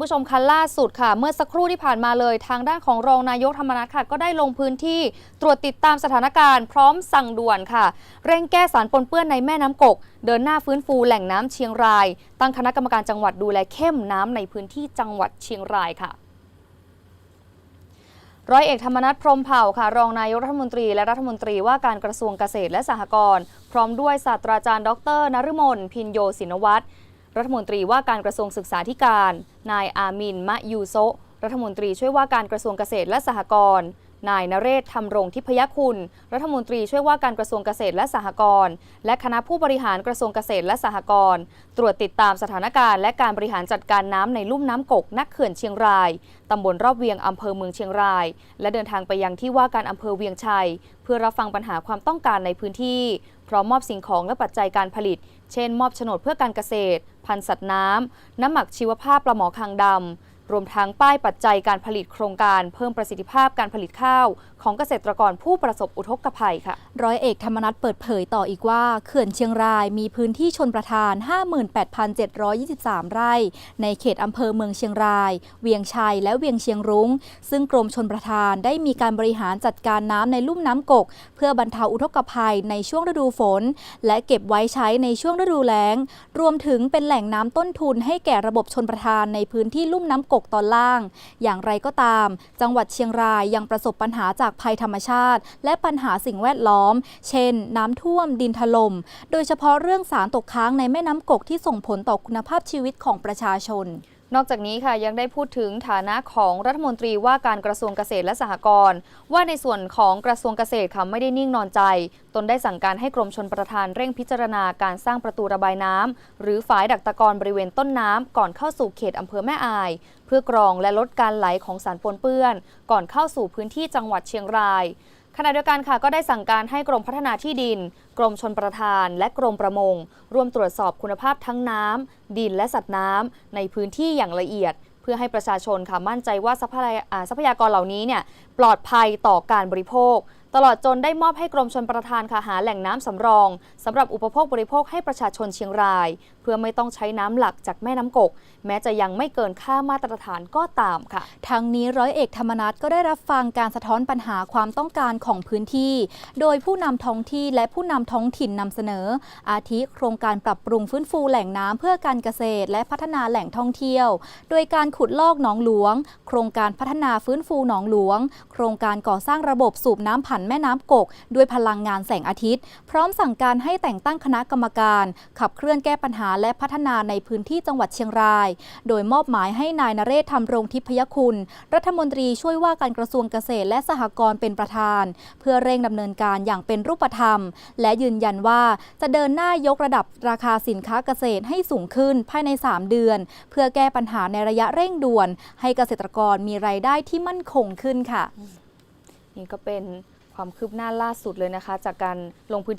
คุณผู้ชมคะล่าสุดค่ะ เมื่อสักครู่ที่ผ่านมาเลย ทางด้านของรองนายกธรรมนัฐค่ะ ก็ได้ลงพื้นที่ตรวจติดตามสถานการณ์พร้อมสั่งด่วนค่ะ เร่งแก้สารปนเปื้อนในแม่น้ำกก เดินหน้าฟื้นฟูแหล่งน้ำเชียงราย ตั้งคณะกรรมการจังหวัดดูแลเข้มน้ำในพื้นที่จังหวัดเชียงรายค่ะร้อยเอกธรรมนัฐพรมเผ่าค่ะ รองนายกรัฐมนตรีและรัฐมนตรีว่าการกระทรวงเกษตรและสหกรณ์พร้อมด้วยศาสตราจารย์ ดรนฤมลพินโยศินวัตร รัฐมนตรีว่าการกระทรวงศึกษาธิการ นายอามินมะยูโซรัฐมนตรีช่วยว่าการกระทรวงเกษตรและสหกรณ์ นายนเรศธรรมรงทิพยคุณ รัฐมนตรีช่วยว่าการกระทรวงเกษตรและสหกรณ์และคณะผู้บริหารกระทรวงเกษตรและสหกรณ์ตรวจติดตามสถานการณ์และการบริหารจัดการน้ำในลุ่มน้ำกกนักเขื่อนเชียงรายตำบลรอบเวียงอำเภอเมืองเชียงราย และเดินทางไปยังที่ว่าการอำเภอเวียงชัย เพื่อรับฟังปัญหาความต้องการในพื้นที่ พร้อมมอบสิ่งของและปัจจัยการผลิต เช่น มอบโฉนดเพื่อการเกษตร พันธุ์สัตว์น้ำน้ำหมักชีวภาพปลาหมอคางดำ รวมทั้งป้ายปัจจัยการผลิตโครงการเพิ่มประสิทธิภาพการผลิตข้าว ของเกษตรกรผู้ประสบอุทกภัยค่ะ ร้อยเอกธรรมนัฐเปิดเผยต่ออีกว่า เขื่อนเชียงรายมีพื้นที่ชนประทาน 58,723 ไร่ ในเขตอำเภอเมืองเชียงราย เวียงชัยและเวียงเชียงรุง้ง ซึ่งกรมชนประทานได้มีการบริหารจัดการน้ำในลุ่มน้ำกก เพื่อบรรเทาอุทกภัยในช่วงฤดูฝน และเก็บไว้ใช้ในช่วงฤดูแล้ง รวมถึงเป็นแหล่งน้ำต้นทุนให้แก่ระบบชนประทานในพื้นที่ลุ่มน้ำกกตอนล่าง อย่างไรก็ตาม จังหวัดเชียงรายยังประสบปัญหาจากภัยธรรมชาติ และปัญหาสิ่งแวดล้อม เช่น น้ำท่วมดินถล่มโดยเฉพาะเรื่องสารตกค้างในแม่น้ำกกที่ส่งผลต่อคุณภาพชีวิตของประชาชน นอกจากนี้ค่ะยังได้พูดถึงฐานะของรัฐมนตรีว่าการกระทรวงเกษตรและสหกรณ์ว่าในส่วนของกระทรวงเกษตรค่ะไม่ได้นิ่งนอนใจ ตนได้สั่งการให้กรมชนประทานเร่งพิจารณาการสร้างประตูระบายน้ำหรือฝายดักตะกอนบริเวณต้นน้ำก่อนเข้าสู่เขตอำเภอแม่อาย เพื่อกรองและลดการไหลของสารปนเปื้อน ก่อนเข้าสู่พื้นที่จังหวัดเชียงราย ขณะเดียวกันค่ะก็ได้สั่งการให้กรมพัฒนาที่ดิน กรมชนประทาน และกรมประมงร่วมตรวจสอบคุณภาพทั้งน้ำดินและสัตว์น้ำในพื้นที่อย่างละเอียด เพื่อให้ประชาชนค่ะมั่นใจว่าทรัพยากรเหล่านี้เนี่ยปลอดภัยต่อการบริโภค ตลอดจนได้มอบให้กรมชนประทานค่ะหาแหล่งน้ำสำรองสำหรับอุปโภคบริโภคให้ประชาชนเชียงราย เพื่อไม่ต้องใช้น้ำหลักจากแม่น้ำกก แม้จะยังไม่เกินค่ามาตรฐานก็ตามค่ะ ทั้งนี้ร้อยเอกธรรมนัฐก็ได้รับฟังการสะท้อนปัญหาความต้องการของพื้นที่ โดยผู้นำท้องที่และผู้นำท้องถิ่นนำเสนอ อาทิโครงการปรับปรุงฟื้นฟูแหล่งน้ำเพื่อการเกษตร และพัฒนาแหล่งท่องเที่ยว โดยการขุดลอกหนองหลวง โครงการพัฒนาฟื้นฟูหนองหลวง โครงการก่อสร้างระบบสูบน้ำผ่านแม่น้ำกก ด้วยพลังงานแสงอาทิตย์ พร้อมสั่งการให้แต่งตั้งคณะกรรมการ ขับเคลื่อนแก้ปัญหาและพัฒนาในพื้นที่จังหวัดเชียงราย โดยมอบหมายให้นายนเรศธรรมรงทิพยคุณ รัฐมนตรีช่วยว่าการกระทรวงเกษตรและสหกรณ์เป็นประธาน เพื่อเร่งดำเนินการอย่างเป็นรูปธรรม และยืนยันว่าจะเดินหน้ายกระดับราคาสินค้าเกษตรให้สูงขึ้นภายใน 3 เดือน เพื่อแก้ปัญหาในระยะเร่งด่วน ให้เกษตรกรมีรายได้ที่มั่นคงขึ้นค่ะ นี่ก็เป็น ความคืบหน้าล่าสุดเลยนะคะ จากการลงพื้นที่